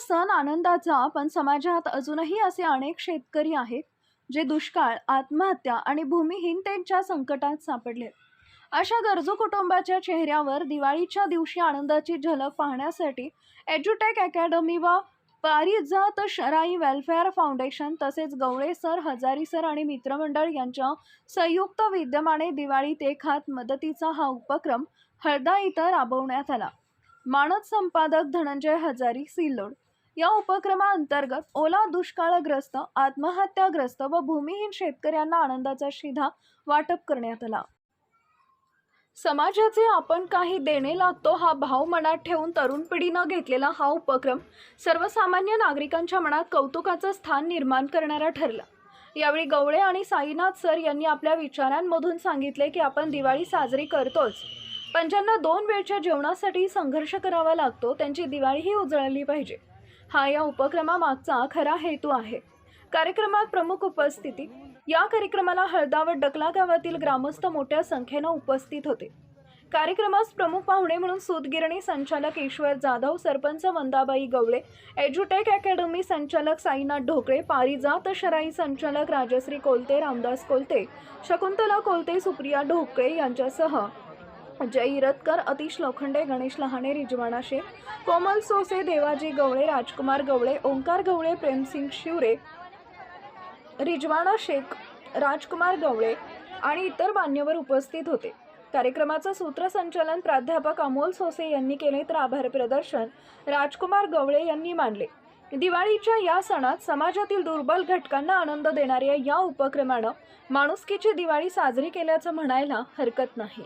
सण आनंदाचा पण समाजात अजूनही असे अनेक शेतकरी आहेत जे दुष्काळ आत्महत्या आणि भूमिहीनतेच्या संकटात सापडले. अशा गरजू कुटुंबाच्या चेहऱ्यावर दिवाळीच्या दिवशी आनंदाची झलक पाहण्यासाठी एज्युटेक अकॅडमी व पारिजात शराई वेलफेअर फाउंडेशन तसेच गवळे सर हजारी सर आणि मित्रमंडळ यांच्या संयुक्त विद्यमाने दिवाळीत एक हात मदतीचा हा उपक्रम हळदा इथं राबवण्यात आला. मानद संपादक धनंजय हजारी सिल्लोड या उपक्रमाअंतर्गत ओला दुष्काळग्रस्त आत्महत्याग्रस्त व भूमिहीन शेतकऱ्यांना आनंदाचा शिधा वाटप करण्यात आला. समाजाचे आपण काही देणे लागतो हा भाव मनात ठेवून तरुण पिढीनं घेतलेला हा उपक्रम सर्वसामान्य नागरिकांच्या मनात कौतुकाचं स्थान निर्माण करणारा ठरला. यावेळी गवळे आणि साईनाथ सर यांनी आपल्या विचारांमधून सांगितले की आपण दिवाळी साजरी करतोच. पण ज्यांना दोन वेळच्या जेवणासाठी संघर्ष करावा लागतो त्यांची दिवाळीही उजळली पाहिजे. हा या उपक्रमामागचा खरा हेतू आहे. कार्यक्रमात प्रमुख उपस्थिती. या कार्यक्रमाला हळदा डकला गावातील ग्रामस्थ मोठ्या संख्येनं उपस्थित होते. कार्यक्रमास प्रमुख पाहुणे म्हणून सूतगिरणी संचालक ईश्वर जाधव सरपंच वंदाबाई गवळे एज्युटेक अकॅडमी संचालक साईनाथ ढोकळे पारिजात शराई संचालक राजश्री कोलते रामदास कोलते शकुंतला कोलते सुप्रिया ढोकळे यांच्यासह जय इरतकर अतिश लोखंडे गणेश लहाणे रिजवाना शेख कोमल सोसे देवाजी गवळे राजकुमार गवळे ओंकार गवळे प्रेमसिंग शिवरे रिजवाना शेख राजकुमार गवळे आणि इतर मान्यवर उपस्थित होते. कार्यक्रमाचं सूत्रसंचालन प्राध्यापक अमोल सोसे यांनी केले तर आभार प्रदर्शन राजकुमार गवळे यांनी मांडले दिवाळीच्या या सणात समाजातील दुर्बल घटकांना आनंद देणाऱ्या या उपक्रमानं माणुसकीची दिवाळी साजरी केल्याचं म्हणायला हरकत नाही.